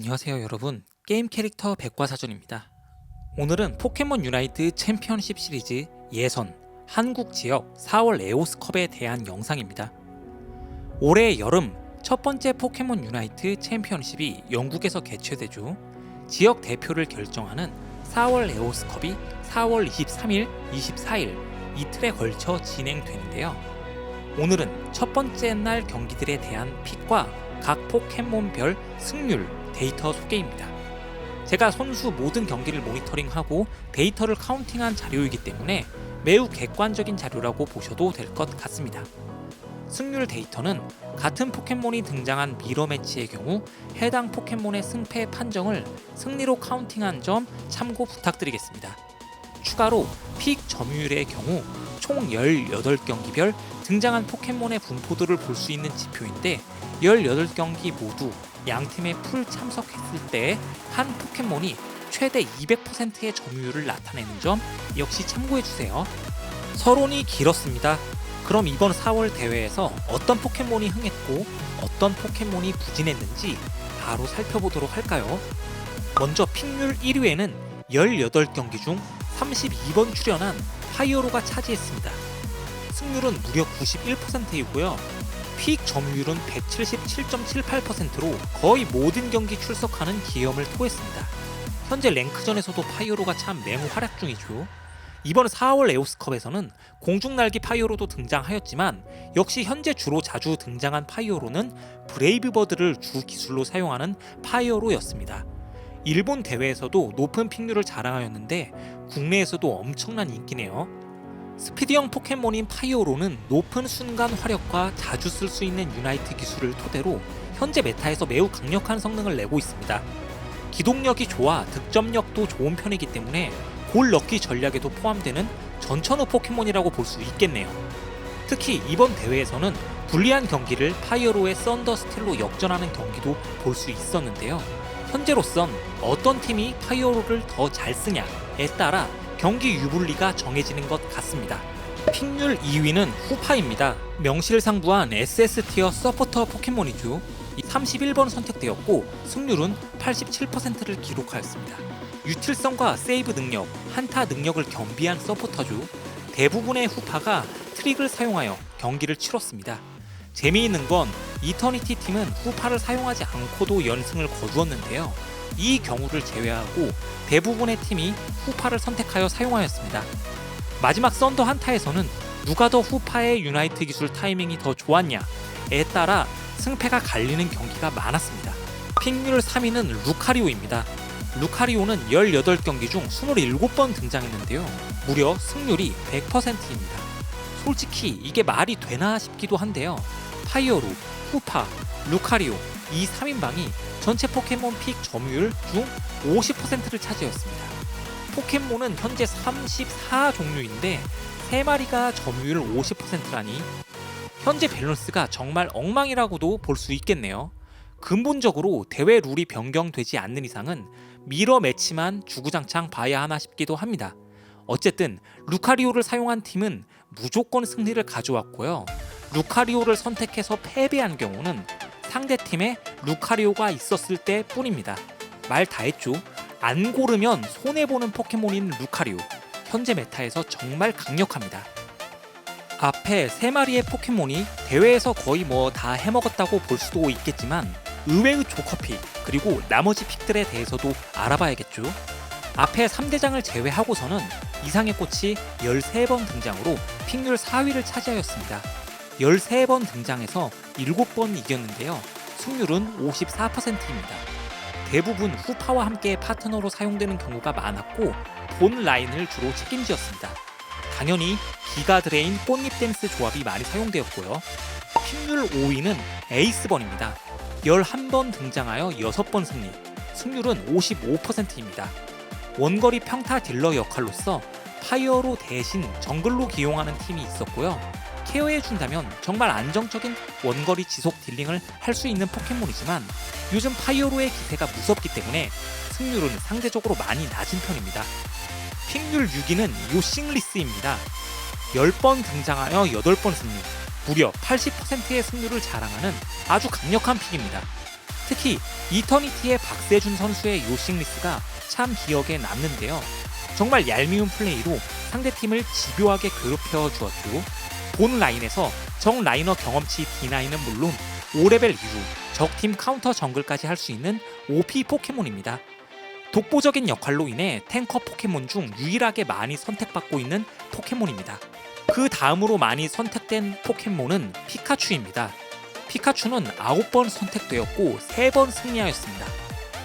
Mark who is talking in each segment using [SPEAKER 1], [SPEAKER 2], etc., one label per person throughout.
[SPEAKER 1] 안녕하세요 여러분. 게임 캐릭터 백과사전입니다. 오늘은 포켓몬 유나이트 챔피언십 시리즈 예선 한국 지역 4월 에오스컵에 대한 영상입니다. 올해 여름 첫 번째 포켓몬 유나이트 챔피언십이 영국에서 개최되죠 지역 대표를 결정하는 4월 에오스컵이 4월 23일, 24일 이틀에 걸쳐 진행되는데요. 오늘은 첫 번째 날 경기들에 대한 픽과 각 포켓몬별 승률 데이터 소개입니다. 제가 선수 모든 경기를 모니터링하고 데이터를 카운팅한 자료이기 때문에 매우 객관적인 자료라고 보셔도 될 것 같습니다. 승률 데이터는 같은 포켓몬이 등장한 미러 매치의 경우 해당 포켓몬의 승패 판정을 승리로 카운팅한 점 참고 부탁드리겠습니다. 추가로 픽 점유율의 경우 총 18경기별 등장한 포켓몬의 분포도를 볼 수 있는 지표인데 18경기 모두 양 팀의 풀 참석했을 때 한 포켓몬이 최대 200%의 점유율을 나타내는 점 역시 참고해 주세요. 서론이 길었습니다. 그럼 이번 4월 대회에서 어떤 포켓몬이 흥했고 어떤 포켓몬이 부진했는지 바로 살펴보도록 할까요? 먼저 픽률 1위에는 18경기 중 32번 출연한 파이어로가 차지했습니다. 승률은 무려 91%이고요. 픽 점유율은 177.78%로 거의 모든 경기 출석하는 기염을 토했습니다. 현재 랭크전에서도 파이어로가 참 맹우 활약 중이죠. 이번 4월 에오스컵에서는 공중날기 파이어로도 등장하였지만 역시 현재 주로 자주 등장한 파이어로는 브레이브버드를 주 기술로 사용하는 파이어로였습니다. 일본 대회에서도 높은 픽률을 자랑하였는데 국내에서도 엄청난 인기네요. 스피드형 포켓몬인 파이오로는 높은 순간 화력과 자주 쓸 수 있는 유나이트 기술을 토대로 현재 메타에서 매우 강력한 성능을 내고 있습니다. 기동력이 좋아 득점력도 좋은 편이기 때문에 골 넣기 전략에도 포함되는 전천후 포켓몬이라고 볼 수 있겠네요. 특히 이번 대회에서는 불리한 경기를 파이어로의 썬더 스틸로 역전하는 경기도 볼 수 있었는데요. 현재로선 어떤 팀이 파이어로를 더 잘 쓰냐에 따라 경기 유불리가 정해지는 것 같습니다. 픽률 2위는 후파입니다. 명실상부한 SS티어 서포터 포켓몬이죠. 31번 선택되었고 승률은 87%를 기록하였습니다. 유틸성과 세이브 능력, 한타 능력을 겸비한 서포터죠. 대부분의 후파가 트릭을 사용하여 경기를 치렀습니다. 재미있는 건 이터니티 팀은 후파를 사용하지 않고도 연승을 거두었는데요. 이 경우를 제외하고 대부분의 팀이 후파를 선택하여 사용하였습니다. 마지막 썬더 한타에서는 누가 더 후파의 유나이트 기술 타이밍이 더 좋았냐에 따라 승패가 갈리는 경기가 많았습니다. 픽률 3위는 루카리오입니다. 루카리오는 18경기 중 27번 등장했는데요. 무려 승률이 100%입니다. 솔직히 이게 말이 되나 싶기도 한데요. 파이어로, 후파, 루카리오 이 3인방이 전체 포켓몬 픽 점유율 중 50%를 차지했습니다. 포켓몬은 현재 34종류인데 3마리가 점유율 50%라니 현재 밸런스가 정말 엉망이라고도 볼 수 있겠네요. 근본적으로 대회 룰이 변경되지 않는 이상은 미러 매치만 주구장창 봐야 하나 싶기도 합니다. 어쨌든 루카리오를 사용한 팀은 무조건 승리를 가져왔고요. 루카리오를 선택해서 패배한 경우는 상대팀에 루카리오가 있었을 때 뿐입니다. 말 다 했죠. 안 고르면 손해보는 포켓몬인 루카리오. 현재 메타에서 정말 강력합니다. 앞에 세 마리의 포켓몬이 대회에서 거의 뭐 다 해먹었다고 볼 수도 있겠지만 의외의 조커픽 그리고 나머지 픽들에 대해서도 알아봐야겠죠. 앞에 3대장을 제외하고서는 이상의 꽃이 13번 등장으로 픽률 4위를 차지하였습니다. 13번 등장해서 7번 이겼는데요. 승률은 54%입니다. 대부분 후파와 함께 파트너로 사용되는 경우가 많았고 본 라인을 주로 책임지었습니다. 당연히 기가 드레인 꽃잎 댄스 조합이 많이 사용되었고요. 픽률 5위는 에이스번입니다. 11번 등장하여 6번 승리, 승률은 55%입니다. 원거리 평타 딜러 역할로서 파이어로 대신 정글로 기용하는 팀이 있었고요. 케어해준다면 정말 안정적인 원거리 지속 딜링을 할 수 있는 포켓몬이지만 요즘 파이어로의 기세가 무섭기 때문에 승률은 상대적으로 많이 낮은 편입니다. 픽률 6위는 요싱리스입니다. 10번 등장하여 8번 승리, 무려 80%의 승률을 자랑하는 아주 강력한 픽입니다. 특히 이터니티의 박세준 선수의 요싱리스가 참 기억에 남는데요. 정말 얄미운 플레이로 상대팀을 집요하게 괴롭혀 주었죠. 본 라인에서 정 라이너 경험치 D9은 물론 5레벨 이후 적팀 카운터 정글까지 할 수 있는 OP 포켓몬입니다. 독보적인 역할로 인해 탱커 포켓몬 중 유일하게 많이 선택받고 있는 포켓몬입니다. 그 다음으로 많이 선택된 포켓몬은 피카츄입니다. 피카츄는 9번 선택되었고 3번 승리하였습니다.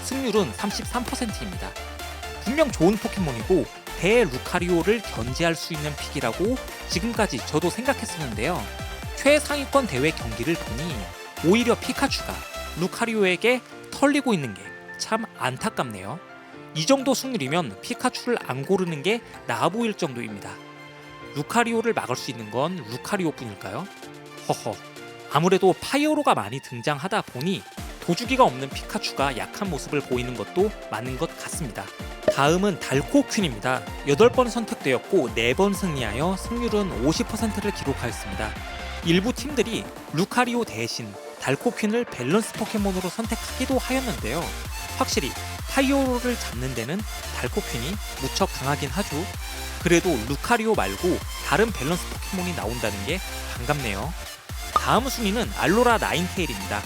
[SPEAKER 1] 승률은 33%입니다. 분명 좋은 포켓몬이고 대 루카리오를 견제할 수 있는 픽이라고 지금까지 저도 생각했었는데요. 최상위권 대회 경기를 보니 오히려 피카츄가 루카리오에게 털리고 있는 게 참 안타깝네요. 이 정도 승률이면 피카츄를 안 고르는 게 나아 보일 정도입니다. 루카리오를 막을 수 있는 건 루카리오뿐일까요? 허허. 아무래도 파이어로가 많이 등장하다 보니 도주기가 없는 피카츄가 약한 모습을 보이는 것도 맞는 것 같습니다. 다음은 달코퀸입니다. 8번 선택되었고 4번 승리하여 승률은 50%를 기록하였습니다. 일부 팀들이 루카리오 대신 달코퀸을 밸런스 포켓몬으로 선택하기도 하였는데요. 확실히 파이어로를 잡는 데는 달코퀸이 무척 강하긴 하죠. 그래도 루카리오 말고 다른 밸런스 포켓몬이 나온다는 게 반갑네요. 다음 순위는 알로라 나인테일입니다.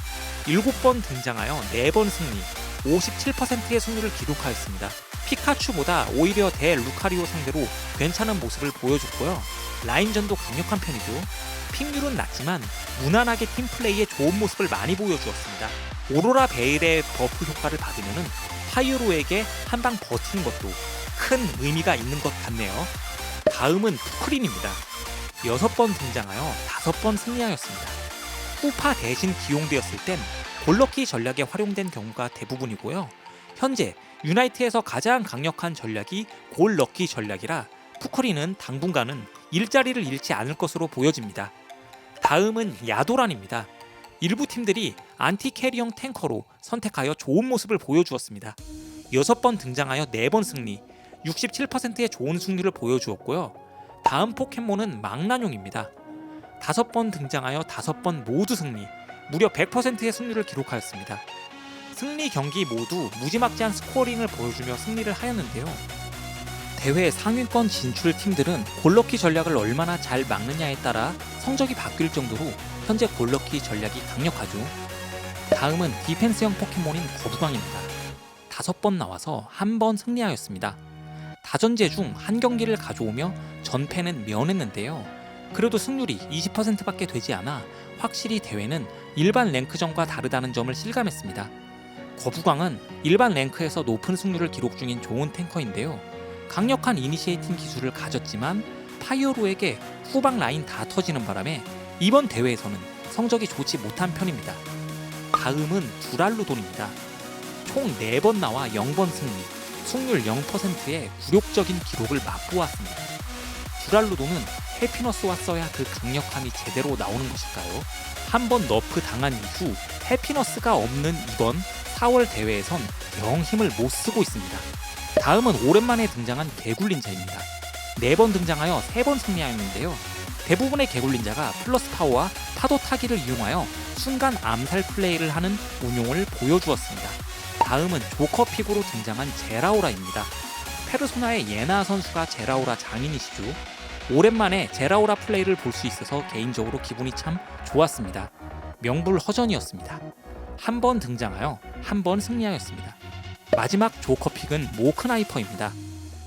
[SPEAKER 1] 7번 등장하여 4번 승리, 57%의 승률을 기록하였습니다. 피카츄보다 오히려 대 루카리오 상대로 괜찮은 모습을 보여줬고요. 라인전도 강력한 편이죠. 픽률은 낮지만 무난하게 팀플레이에 좋은 모습을 많이 보여주었습니다. 오로라 베일의 버프 효과를 받으면 파이어로에게 한 방 버티는 것도 큰 의미가 있는 것 같네요. 다음은 푸크린입니다. 6번 등장하여 5번 승리하였습니다. 후파 대신 기용되었을 땐 골럭키 전략에 활용된 경우가 대부분이고요. 현재 유나이트에서 가장 강력한 전략이 골럭키 전략이라 푸크린은 당분간은 일자리를 잃지 않을 것으로 보여집니다. 다음은 야도란입니다. 일부 팀들이 안티 캐리형 탱커로 선택하여 좋은 모습을 보여주었습니다. 6번 등장하여 4번 승리, 67%의 좋은 승률을 보여주었고요. 다음 포켓몬은 망나뇽입니다. 5번 등장하여 5번 모두 승리, 무려 100%의 승률을 기록하였습니다. 승리 경기 모두 무지막지한 스코어링을 보여주며 승리를 하였는데요. 대회 상위권 진출 팀들은 골럭키 전략을 얼마나 잘 막느냐에 따라 성적이 바뀔 정도로 현재 골럭키 전략이 강력하죠. 다음은 디펜스형 포켓몬인 거부광입니다. 다섯 번 나와서 한 번 승리하였습니다. 다전제 중 한 경기를 가져오며 전패는 면했는데요. 그래도 승률이 20%밖에 되지 않아 확실히 대회는 일반 랭크전과 다르다는 점을 실감했습니다. 거부광은 일반 랭크에서 높은 승률을 기록 중인 좋은 탱커인데요. 강력한 이니시에이팅 기술을 가졌지만 파이어로에게 후방 라인 다 터지는 바람에 이번 대회에서는 성적이 좋지 못한 편입니다. 다음은 두랄루돈입니다. 총 4번 나와 0번 승리, 승률 0%의 굴욕적인 기록을 맛보았습니다. 두랄루돈은 해피너스와 써야 그 강력함이 제대로 나오는 것일까요? 한 번 너프 당한 이후 해피너스가 없는 이번 4월 대회에선 영 힘을 못 쓰고 있습니다. 다음은 오랜만에 등장한 개굴린자입니다. 4번 등장하여 3번 승리하였는데요. 대부분의 개굴린자가 플러스 파워와 파도 타기를 이용하여 순간 암살 플레이를 하는 운용을 보여주었습니다. 다음은 조커 픽으로 등장한 제라오라입니다. 페르소나의 예나 선수가 제라오라 장인이시죠. 오랜만에 제라오라 플레이를 볼 수 있어서 개인적으로 기분이 참 좋았습니다. 명불허전이었습니다. 한 번 등장하여 한 번 승리하였습니다. 마지막 조커픽은 모크나이퍼입니다.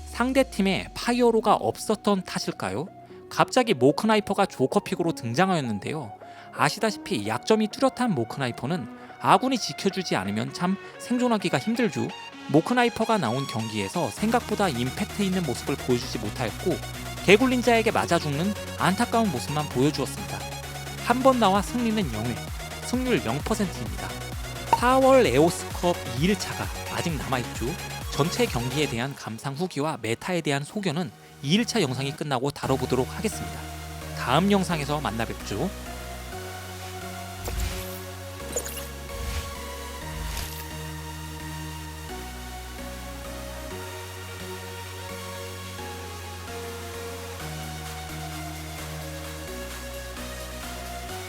[SPEAKER 1] 상대팀에 파이어로가 없었던 탓일까요? 갑자기 모크나이퍼가 조커픽으로 등장하였는데요. 아시다시피 약점이 뚜렷한 모크나이퍼는 아군이 지켜주지 않으면 참 생존하기가 힘들죠. 모크나이퍼가 나온 경기에서 생각보다 임팩트 있는 모습을 보여주지 못하였고 개굴린자에게 맞아 죽는 안타까운 모습만 보여주었습니다. 한 번 나와 승리는 0회, 승률 0%입니다. 4월 에오스컵 2일차가 아직 남아있죠. 전체 경기에 대한 감상 후기와 메타에 대한 소견은 2일차 영상이 끝나고 다뤄보도록 하겠습니다. 다음 영상에서 만나 뵙죠.